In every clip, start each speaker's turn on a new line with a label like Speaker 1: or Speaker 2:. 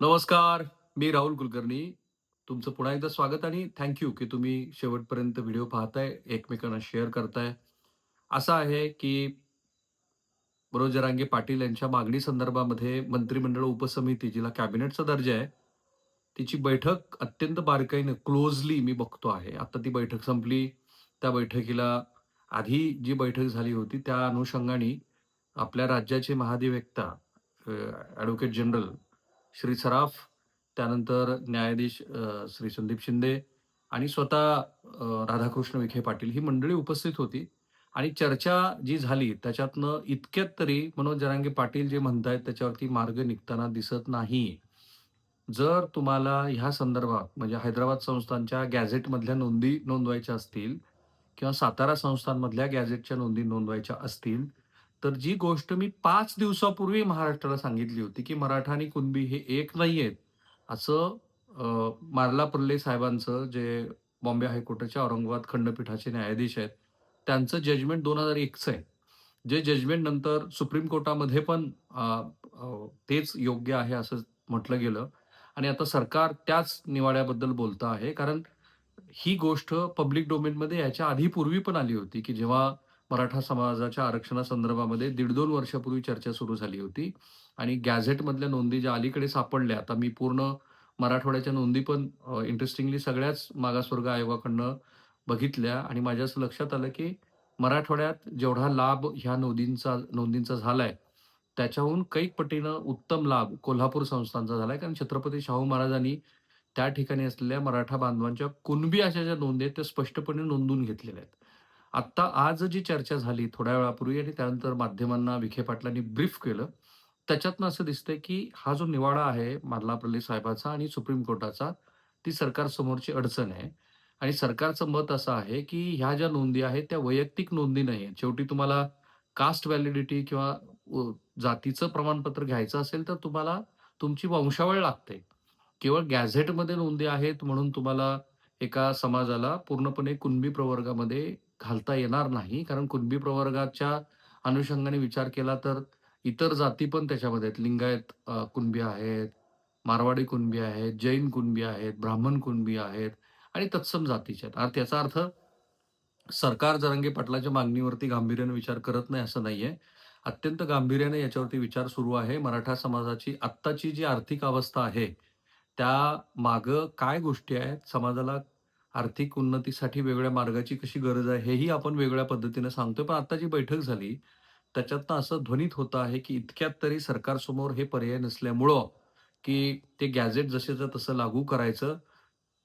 Speaker 1: नमस्कार, मी राहुल कुलकर्णी. तुमचं पुन्हा एकदा स्वागत आणि थँक यू की तुम्ही शेवटपर्यंत व्हिडिओ पाहताय, एकमेकांना शेअर करताय. असं आहे की मनोज जरांगे पाटील यांच्या मागणी संदर्भामध्ये मंत्रिमंडळ उपसमिती, जिला कॅबिनेटचा दर्जा आहे, तिची बैठक अत्यंत बारकाईनं क्लोजली मी बघतो आहे. आता ती बैठक संपली. त्या बैठकीला आधी जी बैठक झाली होती, त्या अनुषंगाने आपल्या राज्याचे महाधिवक्ता ॲडव्होकेट जनरल श्री सराफ, त्यानंतर न्यायाधीश श्री संदीप शिंदे आणि स्वतः राधाकृष्ण विखे पाटील ही मंडळी उपस्थित होती आणि चर्चा जी झाली त्याच्यातनं इतक्यात तरी मनोज जरांगे पाटील जे म्हणतायत त्याच्यावरती मार्ग निघताना दिसत नाही. जर तुम्हाला ह्या संदर्भात म्हणजे हैदराबाद संस्थांच्या गॅझेटमधल्या नोंदी नोंदवायच्या असतील किंवा सातारा संस्थांमधल्या गॅझेटच्या नोंदी नोंदवायच्या असतील, तर जी गोष्ट मी पाच दिवसापूर्वी महाराष्ट्राला सांगितली होती, की मराठा आणि कुणबी हे एक नाही आहेत असं मारला पर्ले साहेबांचं जे बॉम्बे हायकोर्टाच्या औरंगाबाद खंडपीठाचे न्यायाधीश आहेत, त्यांचं जजमेंट 2001चं आहे. जे जजमेंट नंतर सुप्रीम कोर्टामध्ये पण तेच योग्य आहे असं म्हटलं गेलं आणि आता सरकार त्याच निवाड्याबद्दल बोलतं आहे. कारण ही गोष्ट पब्लिक डोमेनमध्ये याच्या आधी पूर्वी पण आली होती, की जेव्हा मराठा समाजाच्या आरक्षणासंदर्भामध्ये दीड-दोन वर्षापूर्वी चर्चा सुरू झाली होती आणि गॅझेटमधल्या नोंदी ज्या अलीकडे सापडल्या, आता मी पूर्ण मराठवाड्याच्या नोंदी पण इंटरेस्टिंगली सगळ्याच मागासवर्ग आयोगाकडनं बघितल्या आणि माझ्या असं लक्षात आलं, की मराठवाड्यात जेवढा लाभ ह्या नोंदींचा नोंदींचा झालाय, त्याच्याहून कैक पटीनं उत्तम लाभ कोल्हापूर संस्थांचा झालाय. कारण छत्रपती शाहू महाराजांनी त्या ठिकाणी असलेल्या मराठा बांधवांच्या कुणबी अशा ज्या नोंदी आहेत, त्या स्पष्टपणे नोंदून घेतलेल्या आहेत. आत्ता आज जी चर्चा झाली थोड्या वेळापूर्वी आणि त्यानंतर माध्यमांना विखे पाटलांनी ब्रीफ केलं. त्याच्यातनं असं दिसतंय, की हा जो निवाडा आहे मार्लापल्ले साहेबाचा आणि सुप्रीम कोर्टाचा, ती सरकारसमोरची अडचण आहे. आणि सरकारचं मत असं आहे, की ह्या ज्या नोंदी आहेत, त्या वैयक्तिक नोंदी नाही आहेत शेवटी तुम्हाला कास्ट व्हॅलिडिटी किंवा जातीचं प्रमाणपत्र घ्यायचं असेल, तर तुम्हाला तुमची वंशावळ लागते. केवळ गॅझेटमध्ये नोंदी आहेत म्हणून तुम्हाला एका समाजाला पूर्णपणे कुणबी प्रवर्गामध्ये घालता येणार नाही. कारण कुणबी प्रवर्गाच्या अनुषंगाने विचार केला तर इतर जाती पण त्याच्यामध्ये आहेत. लिंगायत कुणबी आहेत, मारवाडी कुणबी आहेत, जैन कुणबी आहेत, ब्राह्मण कुणबी आहेत आणि तत्सम जातीचे आहेत. त्याचा याचा अर्थ सरकार जरांगे पाटलाच्या मागणीवरती गांभीर्याने विचार करत नाही असं नाहीये. अत्यंत गांभीर्याने याच्यावरती विचार सुरू आहे. मराठा समाजाची आत्ताची जी आर्थिक अवस्था आहे, त्या मागं काय गोष्टी आहेत, समाजाला आर्थिक उन्नतीसाठी वेगळ्या मार्गाची कशी गरज आहे, हेही आपण वेगळ्या पद्धतीने सांगतोय. पण आता जी बैठक झाली, त्याच्यातनं असं ध्वनित होतं आहे, की इतक्यात तरी सरकारसमोर हे पर्याय नसल्यामुळं, की ते गॅझेट जसेचं तसं लागू करायचं.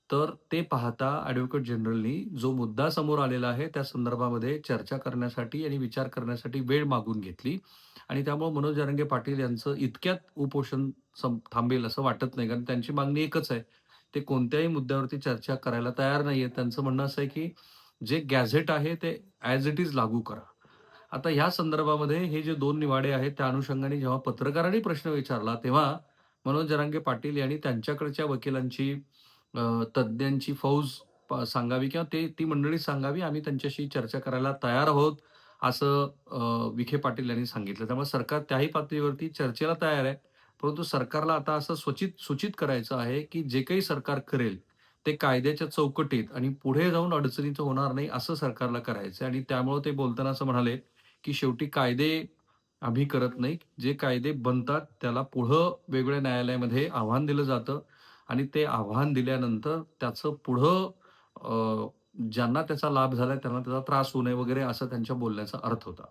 Speaker 1: तर ते पाहता ॲडव्होकेट जनरलनी जो मुद्दा समोर आलेला आहे, त्या संदर्भामध्ये चर्चा करण्यासाठी आणि विचार करण्यासाठी वेळ मागून घेतली आणि त्यामुळे मनोज जरंगे पाटील यांचं इतक्यात उपोषण सं थांबेल असं वाटत नाही. कारण त्यांची मागणी एकच आहे. ते कोणत्याही मुद्द्यावरती चर्चा करायला तयार नाही आहेत त्यांचं म्हणणं असं आहे, की जे गॅझेट आहे ते ॲज इट इज लागू करा. आता ह्या संदर्भामध्ये हे जे दोन निवाडे आहेत, त्या अनुषंगाने जेव्हा पत्रकारांनी प्रश्न विचारला, तेव्हा मनोज जरांगे पाटील यांनी त्यांच्याकडच्या वकिलांची तज्ज्ञांची फौज प सांगावी किंवा ते ती मंडळी सांगावी, आम्ही त्यांच्याशी चर्चा करायला तयार आहोत, असं विखे पाटील यांनी सांगितलं. त्यामुळे सरकार त्याही पातळीवरती चर्चेला तयार आहे. परंतु सरकारला आता असं स्वचित सूचित करायचं आहे, की जे काही सरकार करेल, ते कायद्याच्या चौकटीत आणि पुढे जाऊन अडचणीचं होणार नाही, असं सरकारला करायचं आणि त्यामुळे ते बोलताना असं म्हणाले, की शेवटी कायदे आम्ही करत नाही. जे कायदे बनतात त्याला पुढं वेगवेगळ्या न्यायालयामध्ये आव्हान दिलं जातं आणि ते आव्हान दिल्यानंतर त्याचं पुढं ज्यांना त्याचा लाभ झाला त्यांना त्याचा त्रास होऊ नये वगैरे असा त्यांच्या बोलण्याचा अर्थ होता.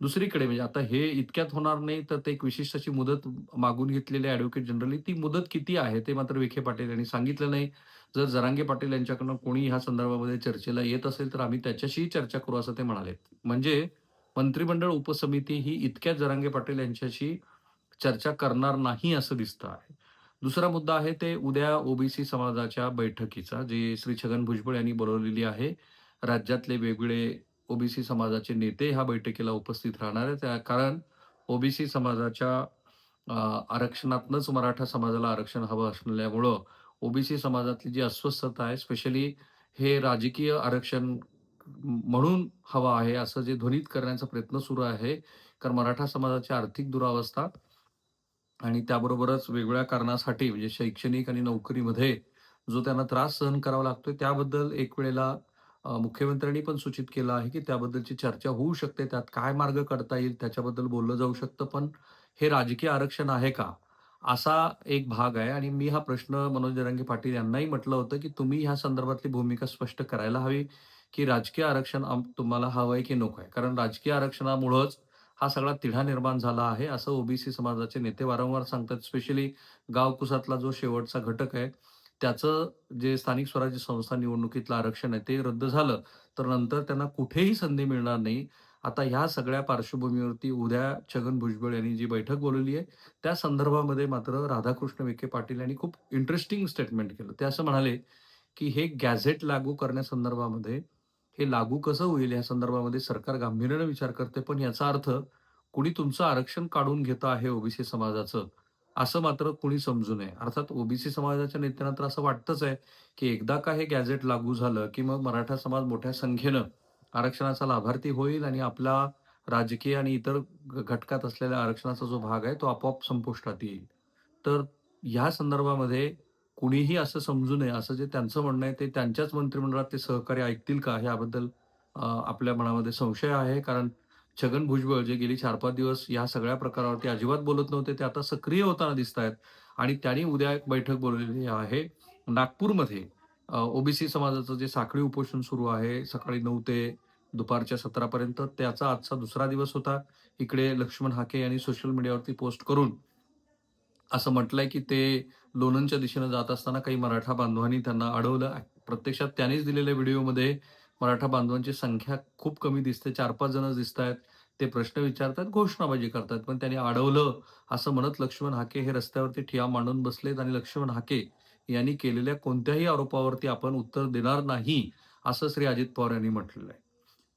Speaker 1: दुसरीकडे म्हणजे आता हे इतक्यात होणार नाही तर ते एक विशिष्ट अशी मुदत मागून घेतलेली ऍडव्होकेट जनरली ती मुदत किती आहे ते मात्र विखे पाटील यांनी सांगितलं नाही. जर जरांगे पाटील यांच्याकडनं कोणी ह्या संदर्भामध्ये चर्चेला येत असेल तर आम्ही त्याच्याशीही चर्चा करू असं ते म्हणाले म्हणजे मंत्रिमंडळ उपसमिती ही इतक्यात जरांगे पाटील यांच्याशी चर्चा करणार नाही असं दिसतं आहे. दुसरा मुद्दा आहे ते उद्या ओबीसी समाजाच्या बैठकीचा, जे श्री छगन भुजबळ यांनी बोलवलेली आहे. राज्यातले वेगवेगळे ओबीसी समाजाचे नेते ह्या बैठकीला उपस्थित राहणार आहेत. त्या कारण ओबीसी समाजाच्या अ, आरक्षणातनंच मराठा समाजाला आरक्षण हवं असल्यामुळं ओबीसी समाजातली जी अस्वस्थता आहे, स्पेशली हे राजकीय आरक्षण म्हणून हवं आहे, असं जे ध्वनित करण्याचा प्रयत्न सुरू आहे. कारण मराठा समाजाची आर्थिक दुरावस्था आणि त्याबरोबरच वेगवेगळ्या कारणासाठी म्हणजे शैक्षणिक आणि नोकरीमध्ये जो त्यांना त्रास सहन करावा लागतोय त्याबद्दल एक वेळेला मुख्यमंत्र्यांनी पण सूचित केलं आहे, की त्याबद्दलची चर्चा होऊ शकते. त्यात काय मार्ग काढता येईल त्याच्याबद्दल बोललं जाऊ शकतं. पण हे राजकीय आरक्षण आहे का? असा एक भाग आहे आणि मी हा प्रश्न मनोज जरांगे पाटील यांनाही म्हटलं होतं, की तुम्ही ह्या संदर्भातली भूमिका स्पष्ट करायला हवी, की राजकीय आरक्षण तुम्हाला हवं आहे की नको आहे? कारण राजकीय आरक्षणामुळंच हा सगळा तिढा निर्माण झाला आहे, असं ओबीसी समाजाचे नेते वारंवार सांगतात. स्पेशली गावकुसातला जो शेवटचा घटक आहे, त्याचं जे स्थानिक स्वराज्य संस्था निवडणुकीतलं आरक्षण आहे, ते रद्द झालं, तर नंतर त्यांना कुठेही संधी मिळणार नाही. आता ह्या सगळ्या पार्श्वभूमीवरती उद्या छगन भुजबळ यांनी जी बैठक बोलवली आहे, त्या संदर्भामध्ये मात्र राधाकृष्ण विखे पाटील यांनी खूप इंटरेस्टिंग स्टेटमेंट केलं. ते असं म्हणाले, की हे गॅझेट लागू करण्यासंदर्भामध्ये हे लागू कसं होईल या संदर्भामध्ये सरकार गांभीर्याने विचार करते. पण याचा अर्थ कुणी तुमचं आरक्षण काढून घेतं आहे ओबीसी समाजाचं, असं मात्र कुणी समजू नये. अर्थात ओबीसी समाजाच्या नेत्यांना तर असं वाटतंच आहे, की एकदा का हे गॅझेट लागू झालं, की मग मराठा समाज मोठ्या संख्येनं आरक्षणाचा लाभार्थी होईल आणि आपला राजकीय आणि इतर घटकात असलेल्या आरक्षणाचा जो भाग आहे, तो आपोआप संपुष्टात येईल. तर ह्या संदर्भामध्ये कुणीही असं समजू नये, असं जे त्यांचं म्हणणं आहे, ते त्यांच्याच मंत्रिमंडळात ते सहकारी ऐकतील का? ह्याबद्दल आपल्या मनामध्ये संशय आहे. कारण छगन भुजबळ जे गेली 4-5 दिवस या सगळ्या प्रकारावरती अजिबात बोलत नव्हते, ते आता सक्रिय होताना दिसतायत आणि त्यांनी उद्या एक बैठक बोलवलेली आहे नागपूरमध्ये. ओबीसी समाजाचं जे साखळी उपोषण सुरू आहे, सकाळी नऊ ते दुपारच्या सतरापर्यंत त्याचा आजचा दुसरा दिवस होता. इकडे लक्ष्मण हाके यांनी सोशल मीडियावरती पोस्ट करून असं म्हटलंय, की ते लोणंदच्या दिशेनं जात असताना काही मराठा बांधवांनी त्यांना अडवलं. प्रत्यक्षात त्यांनीच दिलेल्या व्हिडिओमध्ये मराठा बांधवांची संख्या खूप कमी दिसते. 4-5 जणच दिसतायत. ते प्रश्न विचारतात घोषणाबाजी करतात पण त्यांनी अडवलं असं म्हणत लक्ष्मण हाके हे रस्त्यावरती ठिया मांडून बसलेत आणि लक्ष्मण हाके यांनी केलेल्या कोणत्याही आरोपावरती आपण उत्तर देणार नाही, असं श्री अजित पवार यांनी म्हटलेलं आहे.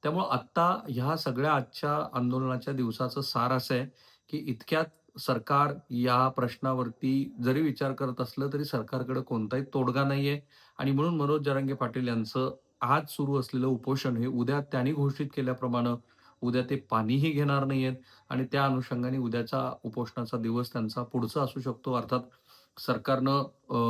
Speaker 1: त्यामुळं आत्ता ह्या सगळ्या आजच्या आंदोलनाच्या दिवसाचं सार असं आहे, की इतक्यात सरकार या प्रश्नावरती जरी विचार करत असलं, तरी सरकारकडे कोणताही तोडगा नाहीये आणि म्हणून मनोज जरांगे पाटील यांचं आज सुरू असलेलं उपोषण हे उद्या त्यांनी घोषित केल्याप्रमाणे उद्या ते पाणीही घेणार नाहीयेत आणि त्या अनुषंगाने उद्याचा उपोषणाचा दिवस त्यांचा पुढचा असू शकतो. अर्थात सरकारनं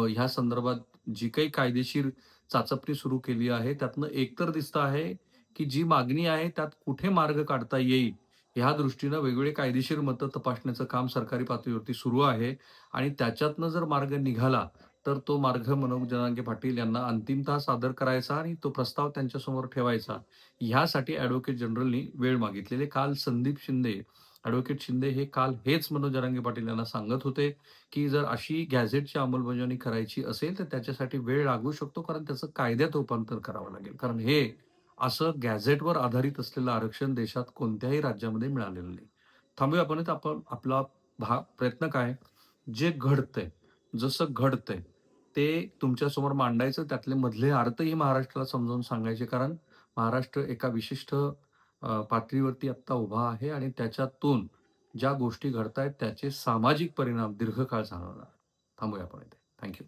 Speaker 1: ह्या संदर्भात जी काही कायदेशीर चाचपणी सुरू केली आहे, त्यातनं एक तर दिसतं आहे, की जी मागणी आहे त्यात कुठे मार्ग काढता येईल, ह्या दृष्टीनं वेगवेगळे कायदेशीर मतं तपासण्याचं काम सरकारी पातळीवरती सुरू आहे आणि त्याच्यातनं जर मार्ग निघाला, तर तो मार्ग मनोज जनांगे पाटील यांना अंतिमतः सादर करायचा आणि तो प्रस्ताव त्यांच्यासमोर ठेवायचा. ह्यासाठी ॲडव्होकेट जनरलनी वेळ मागितलेले काल संदीप शिंदे, ॲडव्होकेट शिंदे हे काल हेच मनोज जरांगे पाटील यांना सांगत होते, की जर अशी गॅझेटची अंमलबजावणी करायची असेल, तर त्याच्यासाठी वेळ लागू शकतो. कारण त्याचं कायद्यात रूपांतर करावं लागेल. कारण हे असं गॅझेटवर आधारित असलेलं आरक्षण देशात कोणत्याही राज्यामध्ये मिळालेलं नाही. थांबूया आपण आपण आपला भा प्रयत्न काय? जे घडतंय, जसं घडतंय, ते तुमच्यासमोर मांडायचं. त्यातले मधले अर्थही महाराष्ट्राला समजावून सांगायचे. कारण महाराष्ट्र एका विशिष्ट पातळीवरती आत्ता उभा आहे आणि त्याच्यातून ज्या गोष्टी घडतायत त्याचे सामाजिक परिणाम दीर्घकाळ जाणवणार. थांबूया आपण इथे. थँक्यू